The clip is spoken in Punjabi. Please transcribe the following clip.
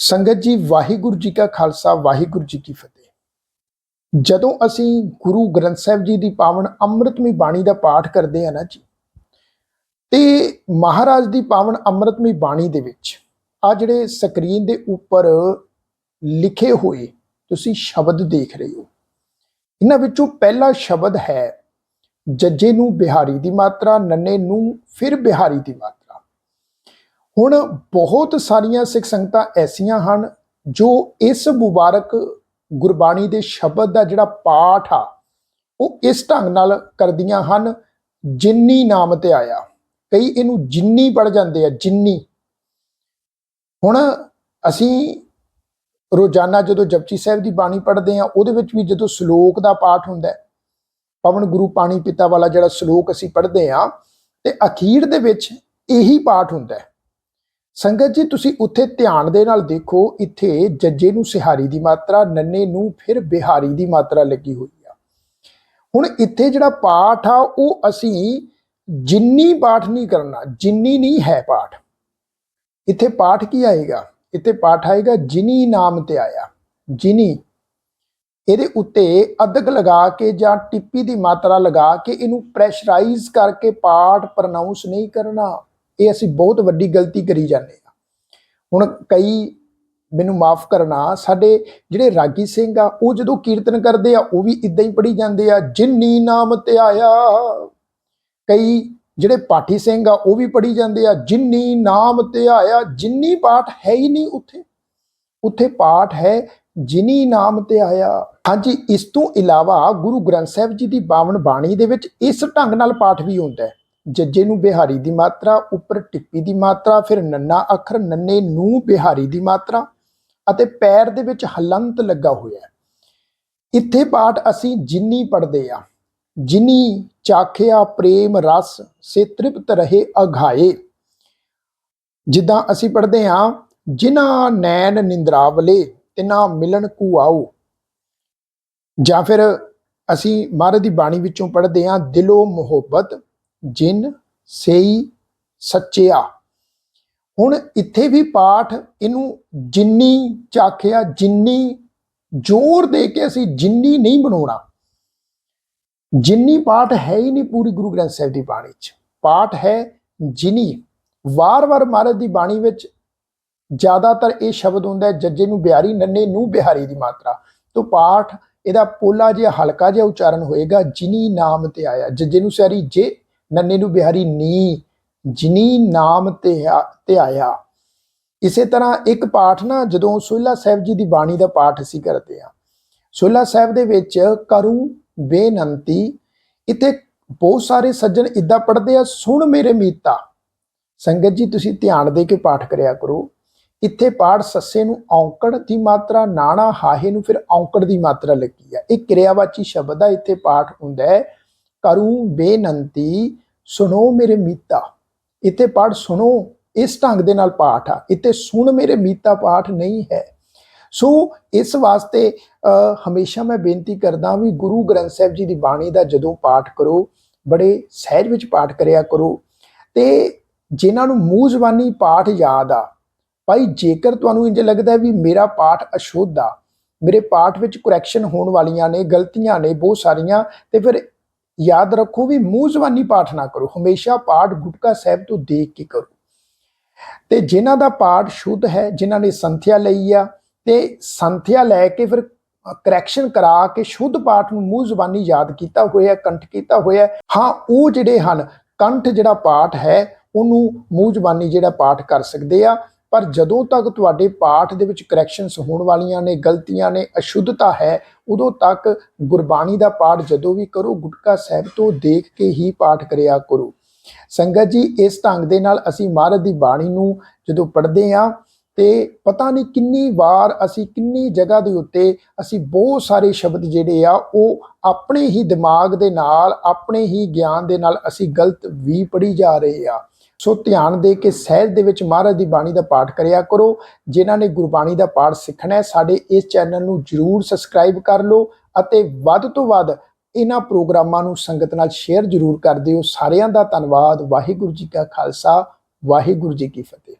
ਸੰਗਤ ਜੀ, ਵਾਹਿਗੁਰੂ ਜੀ ਕਾ ਖਾਲਸਾ, ਵਾਹਿਗੁਰੂ ਜੀ ਕੀ ਫਤਿਹ। ਜਦੋਂ ਅਸੀਂ ਗੁਰੂ ਗ੍ਰੰਥ ਸਾਹਿਬ ਜੀ ਦੀ ਪਾਵਨ ਅੰਮ੍ਰਿਤਮਈ ਬਾਣੀ ਦਾ ਪਾਠ ਕਰਦੇ ਆ ਨਾ ਜੀ, ਤੇ ਮਹਾਰਾਜ ਦੀ ਪਾਵਨ ਅੰਮ੍ਰਿਤਮਈ ਬਾਣੀ ਦੇ ਵਿੱਚ ਆ ਜਿਹੜੇ ਸਕਰੀਨ ਦੇ ਉੱਪਰ ਲਿਖੇ ਹੋਏ ਤੁਸੀਂ ਸ਼ਬਦ ਦੇਖ ਰਹੇ ਹੋ। ਇਹਨਾਂ ਵਿੱਚੋਂ ਪਹਿਲਾ ਸ਼ਬਦ ਹੈ, ਜੱਜੇ ਨੂੰ ਬਿਹਾਰੀ ਦੀ ਮਾਤਰਾ, ਨੰਨੇ ਨੂੰ ਫਿਰ ਬਿਹਾਰੀ ਦੀ ਮਾਤਰਾ। ਹੁਣ ਬਹੁਤ ਸਾਰੀਆਂ ਸਿੱਖ ਸੰਗਤਾਂ ਐਸੀਆਂ ਹਨ ਜੋ ਇਸ ਮੁਬਾਰਕ ਗੁਰਬਾਣੀ ਦੇ ਸ਼ਬਦ ਦਾ ਜਿਹੜਾ ਪਾਠ ਆ, ਉਹ ਇਸ ਢੰਗ ਨਾਲ ਕਰਦੀਆਂ ਹਨ ਜਿੰਨੀ ਨਾਮ ਤੇ ਆਇਆ। ਕਈ ਇਹਨੂੰ ਜਿੰਨੀ ਪੜ ਜਾਂਦੇ ਆ, ਜਿੰਨੀ। ਹੁਣ ਅਸੀਂ ਰੋਜ਼ਾਨਾ ਜਦੋਂ ਜਪਜੀ ਸਾਹਿਬ ਦੀ ਬਾਣੀ ਪੜ੍ਹਦੇ ਆ, ਉਹਦੇ ਵਿੱਚ ਵੀ ਜਦੋਂ ਸ਼ਲੋਕ ਦਾ ਪਾਠ ਹੁੰਦਾ ਹੈ, ਪਵਨ ਗੁਰੂ ਪਾਣੀ ਪਿਤਾ ਵਾਲਾ ਜਿਹੜਾ ਸ਼ਲੋਕ ਅਸੀਂ ਪੜ੍ਹਦੇ ਆ, ਤੇ ਅਖੀਰ ਦੇ ਵਿੱਚ ਇਹੀ ਪਾਠ ਹੁੰਦਾ ਹੈ। ਸੰਗਤ ਜੀ, ਤੁਸੀਂ ਉੱਥੇ ਧਿਆਨ ਦੇ ਨਾਲ ਦੇਖੋ, ਇੱਥੇ ਜੱਜੇ ਨੂੰ ਸਿਹਾਰੀ ਦੀ ਮਾਤਰਾ, ਨੰਨੇ ਨੂੰ ਫਿਰ ਬਿਹਾਰੀ ਦੀ ਮਾਤਰਾ ਲੱਗੀ ਹੋਈ ਆ। ਹੁਣ ਇੱਥੇ ਜਿਹੜਾ ਪਾਠ ਆ, ਉਹ ਅਸੀਂ ਜਿੰਨੀ ਪਾਠ ਨਹੀਂ ਕਰਨਾ, ਜਿੰਨੀ ਨਹੀਂ ਹੈ ਪਾਠ। ਇੱਥੇ ਪਾਠ ਕੀ ਆਏਗਾ? ਇੱਥੇ ਪਾਠ ਆਏਗਾ, ਜਿਨੀ ਨਾਮ ਤੇ ਆਇਆ, ਜਿਨੀ। ਇਹਦੇ ਉੱਤੇ ਅਦਕ ਲਗਾ ਕੇ ਜਾਂ ਟਿੱਪੀ ਦੀ ਮਾਤਰਾ ਲਗਾ ਕੇ ਇਹਨੂੰ ਪ੍ਰੈਸ਼ਰਾਈਜ਼ ਕਰਕੇ ਪਾਠ ਪ੍ਰੋਨਾਂਸ ਨਹੀਂ ਕਰਨਾ। ਇਹ ਅਸੀਂ ਬਹੁਤ ਵੱਡੀ ਗਲਤੀ ਕਰੀ ਜਾਂਦੇ ਆ ਹੁਣ ਕਈ ਮੈਨੂੰ ਮਾਫ ਕਰਨਾ, ਸਾਡੇ ਜਿਹੜੇ ਰਾਗੀ ਸਿੰਘ ਆ, ਉਹ ਜਦੋਂ ਕੀਰਤਨ ਕਰਦੇ ਆ, ਉਹ ਵੀ ਇਦਾਂ ਹੀ ਪੜੀ ਜਾਂਦੇ ਆ, ਜਿਨੀ ਨਾਮ ਤੇ ਆਇਆ। ਕਈ ਜਿਹੜੇ ਪਾਠੀ ਸਿੰਘ ਆ, ਉਹ ਵੀ ਪੜੀ ਜਾਂਦੇ ਆ, ਜਿਨੀ ਨਾਮ ਤੇ ਆਇਆ, ਜਿੰਨੀ ਪਾਠ ਹੈ ਹੀ ਨਹੀਂ ਉੱਥੇ। ਉੱਥੇ ਪਾਠ ਹੈ ਜਿਨੀ ਨਾਮ ਤੇ ਆਇਆ। ਹਾਂਜੀ, ਇਸ ਤੋਂ ਇਲਾਵਾ ਗੁਰੂ ਗ੍ਰੰਥ ਸਾਹਿਬ ਜੀ ਦੀ ਬਾਵਨ ਬਾਣੀ ਦੇ ਵਿੱਚ ਇਸ ਢੰਗ ਨਾਲ ਪਾਠ ਵੀ ਹੁੰਦਾ ਹੈ। ਜੱਜੇ ਨੂੰ ਬਿਹਾਰੀ ਦੀ ਮਾਤਰਾ, ਉੱਪਰ ਟਿੱਪੀ ਦੀ ਮਾਤਰਾ, ਫਿਰ ਨੰਨਾ ਅੱਖਰ, ਨੰਨੇ ਨੂੰ ਬਿਹਾਰੀ ਦੀ ਮਾਤਰਾ ਅਤੇ ਪੈਰ ਦੇ ਵਿੱਚ ਹਲੰਤ ਲੱਗਾ ਹੋਇਆ ਹੈ। ਇੱਥੇ ਪਾਠ ਅਸੀਂ ਜਿੰਨੀ ਪੜਦੇ ਆ ਜਿਨੀ ਚਾਖਿਆ, ਪ੍ਰੇਮ, ਰਸ, ਸੇ ਤ੍ਰਿਪਤ ਰਹੇ ਅਘਾਏ ਜਿੱਦਾਂ ਅਸੀਂ ਪੜਦੇ ਹਾਂ, ਜਿਨ੍ਹਾਂ ਨੈਣ ਨਿੰਦਰਾਵਲੇ, ਤਿਨਾ ਮਿਲਣ ਕੂ ਆਓ। ਜਾਂ ਫਿਰ ਅਸੀਂ ਮਹਾਰਾਜ ਦੀ ਬਾਣੀ ਵਿੱਚੋਂ ਪੜਦੇ ਹਾਂ, ਦਿਲੋਂ ਮੁਹੱਬਤ ਜਿਨ ਸਈ ਸੱਚਿਆ। ਹੁਣ ਇੱਥੇ ਵੀ ਪਾਠ ਇਹਨੂੰ ਜਿੰਨੀ ਚਾਖਿਆ, ਜਿੰਨੀ ਜ਼ੋਰ ਦੇ ਕੇ ਅਸੀਂ ਜਿੰਨੀ ਨਹੀਂ ਬਣਾਉਣਾ। ਜਿੰਨੀ ਪਾਠ ਹੈ ਹੀ ਨਹੀਂ ਪੂਰੀ ਗੁਰੂ ਗ੍ਰੰਥ ਸਾਹਿਬ ਦੀ ਬਾਣੀ 'ਚ। ਪਾਠ ਹੈ ਜਿਨੀ। ਵਾਰ-ਵਾਰ ਮਹਾਰਾਜ ਦੀ ਬਾਣੀ ਵਿੱਚ ਜ਼ਿਆਦਾਤਰ ਇਹ ਸ਼ਬਦ ਹੁੰਦਾ ਹੈ, ਜੱਜੇ ਨੂੰ ਬਿਹਾਰੀ, ਨੰਨੇ ਨੂੰ ਬਿਹਾਰੀ ਦੀ ਮਾਤਰਾ। ਤੋਂ ਪਾਠ ਇਹਦਾ ਪੋਲਾ ਜਿਹਾ, ਹਲਕਾ ਜਿਹਾ ਉਚਾਰਨ ਹੋਏਗਾ, ਜਿਨੀ ਨਾਮ ਤੇ ਆਇਆ। ਜੱਜੇ ਨੂੰ ਸਿਆਰੀ, ਜੇ ਨੰਨੇ ਨੂੰ ਬਿਹਾਰੀ ਨੀ, ਜਿਨੀ ਨਾਮ ਤੇ ਆ- ਇਸੇ ਤਰ੍ਹਾਂ ਇੱਕ ਪਾਠ ਨਾ, ਜਦੋਂ ਸੋਹਿਲਾ ਸਾਹਿਬ ਜੀ ਦੀ ਬਾਣੀ ਦਾ ਪਾਠ ਅਸੀਂ ਕਰਦੇ ਆ ਸੋਹਿਲਾ ਸਾਹਿਬ ਦੇ ਵਿੱਚ ਕਰੂ ਬੇਨੰਤੀ, ਇੱਥੇ ਬਹੁਤ ਸਾਰੇ ਸੱਜਣ ਇਦਾਂ ਪੜ੍ਹਦੇ ਆ, ਸੁਣ ਮੇਰੇ ਮੀਤਾ। ਸੰਗਤ ਜੀ, ਤੁਸੀਂ ਧਿਆਨ ਦੇ ਕੇ ਪਾਠ ਕਰਿਆ ਕਰੋ। ਇੱਥੇ ਪਾਠ ਸੱਸੇ ਨੂੰ ਔਂਕੜ ਦੀ ਮਾਤਰਾ, ਨਾਣਾ ਹਾਹੇ ਨੂੰ ਫਿਰ ਔਂਕੜ ਦੀ ਮਾਤਰਾ ਲੱਗੀ ਆ। ਇਹ ਕਿਰਿਆਵਾਚੀ ਸ਼ਬਦ ਆ, ਇੱਥੇ ਪਾਠ ਹੁੰਦਾ ਹੈ। ਕਰੂ ਬੇਨੰਤੀ, ਸੁਣੋ ਮੇਰੇ ਮੀਤਾ। ਇੱਥੇ ਪਾਠ ਸੁਣੋ, ਇਸ ਢੰਗ ਦੇ ਨਾਲ ਪਾਠ ਆ। ਇੱਥੇ ਸੁਣ ਮੇਰੇ ਮੀਤਾ ਪਾਠ ਨਹੀਂ ਹੈ। ਸੋ ਇਸ ਵਾਸਤੇ ਹਮੇਸ਼ਾ ਮੈਂ ਬੇਨਤੀ ਕਰਦਾ ਵੀ ਗੁਰੂ ਗ੍ਰੰਥ ਸਾਹਿਬ ਜੀ ਦੀ ਬਾਣੀ ਦਾ ਜਦੋਂ ਪਾਠ ਕਰੋ, ਬੜੇ ਸਹਿਜ ਵਿੱਚ ਪਾਠ ਕਰਿਆ ਕਰੋ। ਤੇ ਜਿਨ੍ਹਾਂ ਨੂੰ ਮੂੰਹ ਜ਼ਬਾਨੀ ਪਾਠ ਯਾਦ ਆ, ਭਾਈ ਜੇਕਰ ਤੁਹਾਨੂੰ ਇੰਜ ਲੱਗਦਾ ਵੀ ਮੇਰਾ ਪਾਠ ਅਸ਼ੁੱਧ ਆ, ਮੇਰੇ ਪਾਠ ਵਿੱਚ ਕਰੈਕਸ਼ਨ ਹੋਣ ਵਾਲੀਆਂ ਨੇ, ਗਲਤੀਆਂ ਨੇ, ਬਹੁਤ ਸਾਰੀਆਂ, ਤੇ ਫਿਰ ਯਾਦ ਰੱਖੋ ਵੀ ਮੂੰਹ ਜ਼ਬਾਨੀ ਪਾਠ ਨਾ ਕਰੋ, ਹਮੇਸ਼ਾ ਪਾਠ ਗੁਟਕਾ ਸਾਹਿਬ ਤੋਂ ਦੇਖ ਕੇ ਕਰੋ। ਤੇ ਜਿਨ੍ਹਾਂ ਦਾ ਪਾਠ ਸ਼ੁੱਧ ਹੈ, ਜਿਨ੍ਹਾਂ ਨੇ ਸੰਥਿਆ ਲਈ ਆ, ਤੇ ਸੰਥਿਆ ਲੈ ਕੇ ਫਿਰ ਕਰੈਕਸ਼ਨ ਕਰਾ ਕੇ ਸ਼ੁੱਧ ਪਾਠ ਨੂੰ ਮੂੰਹ ਜ਼ਬਾਨੀ ਯਾਦ ਕੀਤਾ ਹੋਇਆ, ਕੰਠ ਕੀਤਾ ਹੋਇਆ, ਹਾਂ, ਉਹ ਜਿਹੜੇ ਹਨ, ਕੰਠ ਜਿਹੜਾ ਪਾਠ ਹੈ, ਉਹਨੂੰ ਮੂੰਹ ਜ਼ਬਾਨੀ ਜਿਹੜਾ ਪਾਠ ਕਰ ਸਕਦੇ ਆ। ਪਰ ਜਦੋਂ ਤੱਕ ਤੁਹਾਡੇ ਪਾਠ ਦੇ ਵਿੱਚ ਕਰੈਕਸ਼ਨਸ ਹੋਣ ਵਾਲੀਆਂ ਨੇ, ਗਲਤੀਆਂ ਨੇ, ਅਸ਼ੁੱਧਤਾ ਹੈ, ਉਦੋਂ ਤੱਕ ਗੁਰਬਾਣੀ ਦਾ ਪਾਠ ਜਦੋਂ ਵੀ ਕਰੋ, ਗੁਟਕਾ ਸਾਹਿਬ ਤੋਂ ਦੇਖ ਕੇ ਹੀ ਪਾਠ ਕਰਿਆ ਕਰੋ। ਸੰਗਤ ਜੀ, ਇਸ ਢੰਗ ਦੇ ਨਾਲ ਅਸੀਂ ਮਹਾਰਾਜ ਦੀ ਬਾਣੀ ਨੂੰ ਜਦੋਂ ਪੜ੍ਹਦੇ ਆ ਤੇ ਪਤਾ ਨਹੀਂ ਕਿੰਨੀ ਵਾਰ ਅਸੀਂ ਕਿੰਨੀ ਜਗ੍ਹਾ ਦੇ ਉੱਤੇ ਅਸੀਂ ਬਹੁਤ ਸਾਰੇ ਸ਼ਬਦ ਜਿਹੜੇ ਆ, ਉਹ ਆਪਣੇ ਹੀ ਦਿਮਾਗ ਦੇ ਨਾਲ, ਆਪਣੇ ਹੀ ਗਿਆਨ ਦੇ ਨਾਲ ਅਸੀਂ ਗਲਤ ਵੀ ਪੜੀ ਜਾ ਰਹੇ ਆ। ਸੋ ਧਿਆਨ ਦੇ ਕੇ ਸਹਿਜ ਦੇ ਵਿੱਚ ਮਹਾਰਾਜ ਦੀ ਬਾਣੀ ਦਾ ਪਾਠ ਕਰਿਆ ਕਰੋ। ਜਿਨ੍ਹਾਂ ਨੇ ਗੁਰਬਾਣੀ ਦਾ ਪਾਠ ਸਿੱਖਣਾ ਹੈ, ਸਾਡੇ ਇਸ ਚੈਨਲ ਨੂੰ ਜਰੂਰ ਸਬਸਕ੍ਰਾਈਬ ਕਰ ਲਓ ਅਤੇ ਵੱਧ ਤੋਂ ਵੱਧ ਇਹਨਾਂ ਪ੍ਰੋਗਰਾਮਾਂ ਨੂੰ ਸੰਗਤ ਨਾਲ ਸ਼ੇਅਰ ਜਰੂਰ ਕਰ ਦਿਓ। ਸਾਰਿਆਂ ਦਾ ਧੰਨਵਾਦ। ਵਾਹਿਗੁਰੂ ਜੀ ਕਾ ਖਾਲਸਾ, ਵਾਹਿਗੁਰੂ ਜੀ ਕੀ ਫਤਿਹ।